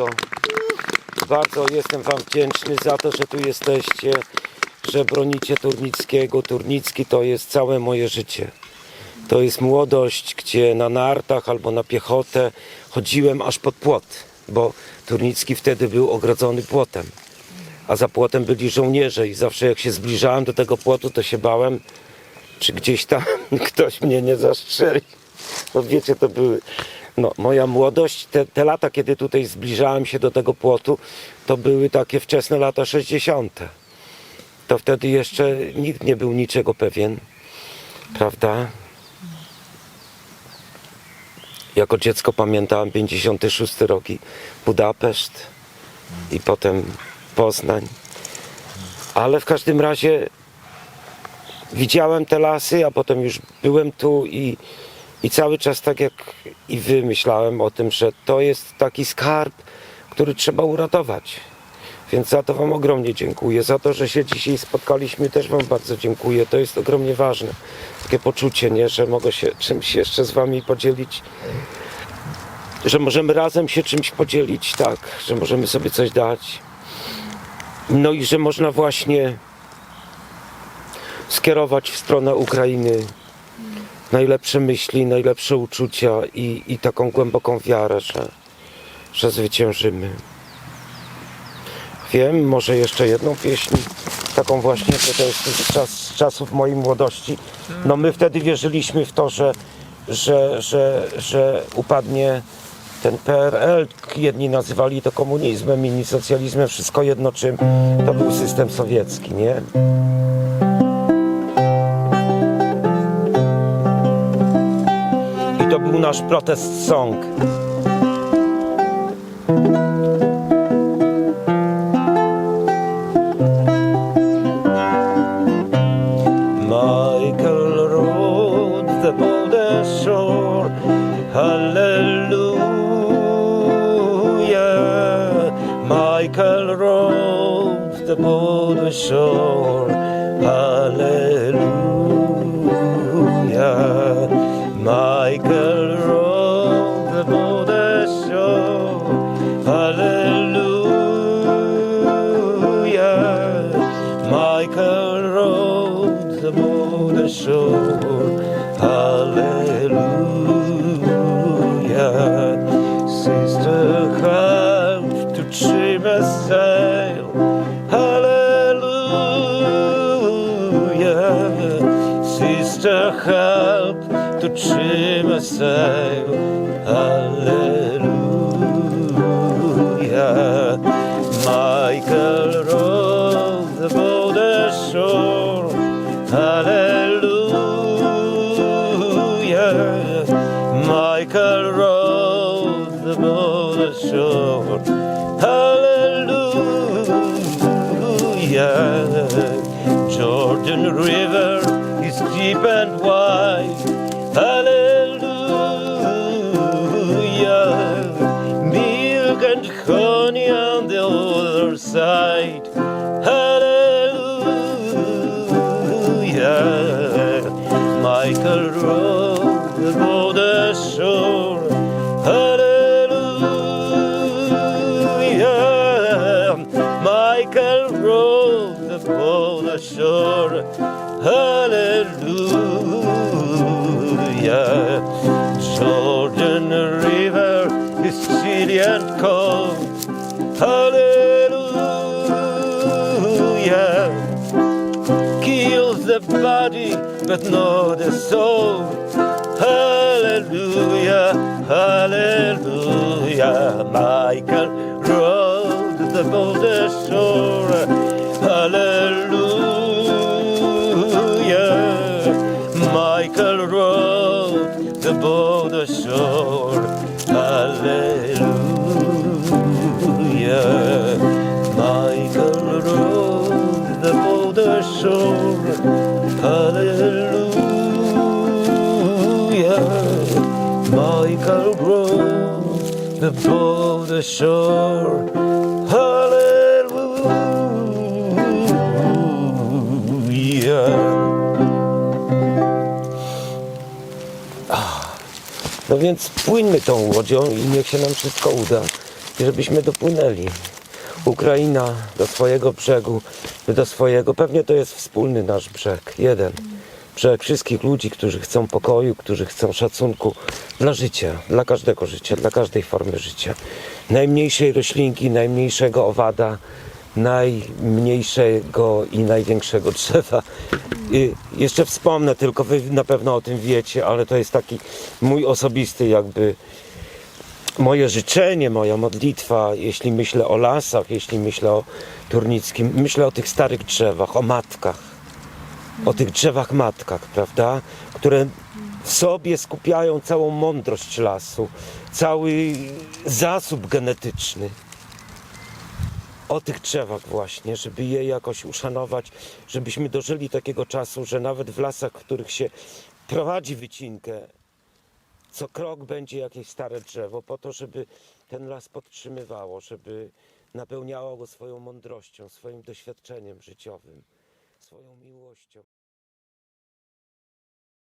bardzo, bardzo jestem Wam wdzięczny za to, że tu jesteście, że bronicie Turnickiego. Turnicki to jest całe moje życie. To jest młodość, gdzie na nartach albo na piechotę chodziłem aż pod płot, bo Turnicki wtedy był ogrodzony płotem, a za płotem byli żołnierze i zawsze jak się zbliżałem do tego płotu, to się bałem, czy gdzieś tam ktoś mnie nie zastrzeli. Bo wiecie, to były no, moja młodość, te, te lata, kiedy tutaj zbliżałem się do tego płotu, to były takie wczesne lata 60. To wtedy jeszcze nikt nie był niczego pewien, prawda? Jako dziecko pamiętałem 56 rok i Budapeszt i potem Poznań. Ale w każdym razie widziałem te lasy, a potem już byłem tu i, i cały czas tak jak i wy myślałem o tym, że to jest taki skarb, który trzeba uratować. Więc za to Wam ogromnie dziękuję. Za to, że się dzisiaj spotkaliśmy, też Wam bardzo dziękuję. To jest ogromnie ważne. Takie poczucie, nie? że mogę się czymś jeszcze z Wami podzielić. Że możemy razem się czymś podzielić, tak, że możemy sobie coś dać. No i że można właśnie skierować w stronę Ukrainy najlepsze myśli, najlepsze uczucia i, i taką głęboką wiarę, że, że zwyciężymy. Wiem, może jeszcze jedną pieśń, taką właśnie, to, to jest z, czas, z czasów mojej młodości. No my wtedy wierzyliśmy w to, że, że, że, że upadnie ten PRL, jedni nazywali to komunizmem, inni socjalizmem, wszystko jedno czym, to był system sowiecki, nie? To był nasz protest song. Michael rode the border shore. Hallelujah. Michael rode the border shore. Hallelujah. Hallelujah. Michael rode the border shore. Hallelujah. Sister, help to trim a sail. Hallelujah. Sister, help to trim a sail. Hallelujah. Michael rode the border shore. Hallelujah. Michael rode the border shore. Side. Hallelujah. Michael rode the border shore. Hallelujah. Michael rode the border shore. Hallelujah. Jordan River and cold. Hallelujah the body but not the soul. Hallelujah, hallelujah. Michael rode the border shore. Hallelujah. Michael rode the border shore. Hallelujah. Michael rode the border shore. Hallelujah. No więc płyńmy tą łodzią i niech się nam wszystko uda. żebyśmy dopłynęli. Ukraina do swojego brzegu, do swojego. Pewnie to jest wspólny nasz brzeg, jeden. Brzeg wszystkich ludzi, którzy chcą pokoju, którzy chcą szacunku dla życia, dla każdego życia, dla każdej formy życia. Najmniejszej roślinki, najmniejszego owada, najmniejszego i największego drzewa. I jeszcze wspomnę, tylko wy na pewno o tym wiecie, ale to jest taki mój osobisty jakby moje życzenie, moja modlitwa, jeśli myślę o lasach, jeśli myślę o Turnickim, myślę o tych starych drzewach, o matkach, o tych drzewach matkach, prawda, które w sobie skupiają całą mądrość lasu, cały zasób genetyczny. O tych drzewach właśnie, żeby je jakoś uszanować, żebyśmy dożyli takiego czasu, że nawet w lasach, w których się prowadzi wycinkę, co krok będzie jakieś stare drzewo, po to, żeby ten las podtrzymywało, żeby napełniało go swoją mądrością, swoim doświadczeniem życiowym, swoją miłością.